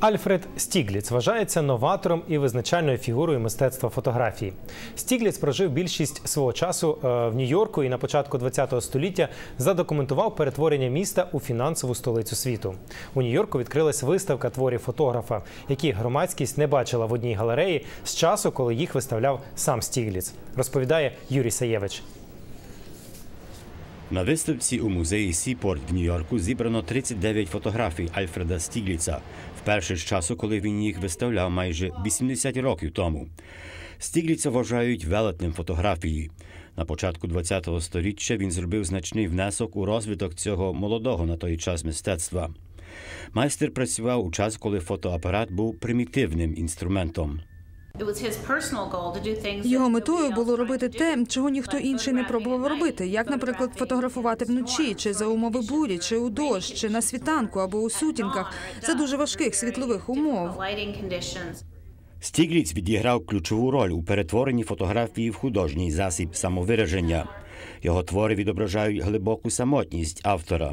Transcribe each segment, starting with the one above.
Альфред Стігліц вважається новатором і визначальною фігурою мистецтва фотографії. Стігліц прожив більшість свого часу е, в Нью-Йорку і на початку ХХ століття задокументував перетворення міста у фінансову столицю світу. У Нью-Йорку відкрилась виставка творів фотографа, які громадськість не бачила в одній галереї з часу, коли їх виставляв сам Стігліц. Розповідає Юрій Саєвич. На виставці у музеї Сіпорт в Нью-Йорку зібрано 39 фотографій Альфреда Стігліца, вперше з часу, коли він їх виставляв майже 80 років тому. Стігліца вважають велетнем фотографії. На початку ХХ століття він зробив значний внесок у розвиток цього молодого на той час мистецтва. Майстер працював у час, коли фотоапарат був примітивним інструментом. Його метою було робити те, чого ніхто інший не пробував робити, як, наприклад, фотографувати вночі, чи за умови бурі, чи у дощ, чи на світанку або у сутінках за дуже важких світлових умов. Стігліц відіграв ключову роль у перетворенні фотографії в художній засіб самовираження. Його твори відображають глибоку самотність автора.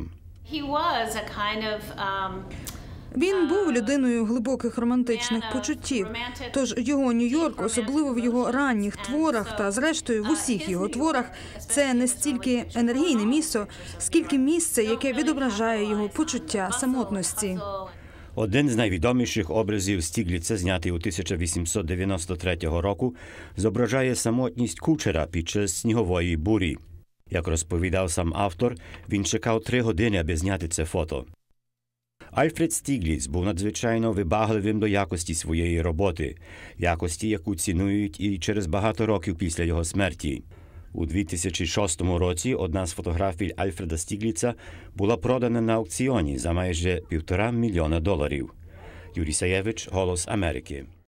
Він був людиною глибоких романтичних почуттів. Тож його Нью-Йорк, особливо в його ранніх творах та, зрештою, в усіх його творах, це не стільки енергійне місто, скільки місце, яке відображає його почуття самотності. Один з найвідоміших образів Стігліца, знятий у 1893 року, зображає самотність кучера під час снігової бурі. Як розповідав сам автор, він чекав три години, аби зняти це фото. Альфред Стігліц був надзвичайно вибагливим до якості своєї роботи, якості, яку цінують і через багато років після його смерті. У 2006 році одна з фотографій Альфреда Стігліца була продана на аукціоні за майже півтора мільйона доларів. Юрій Саєвич, Голос Америки.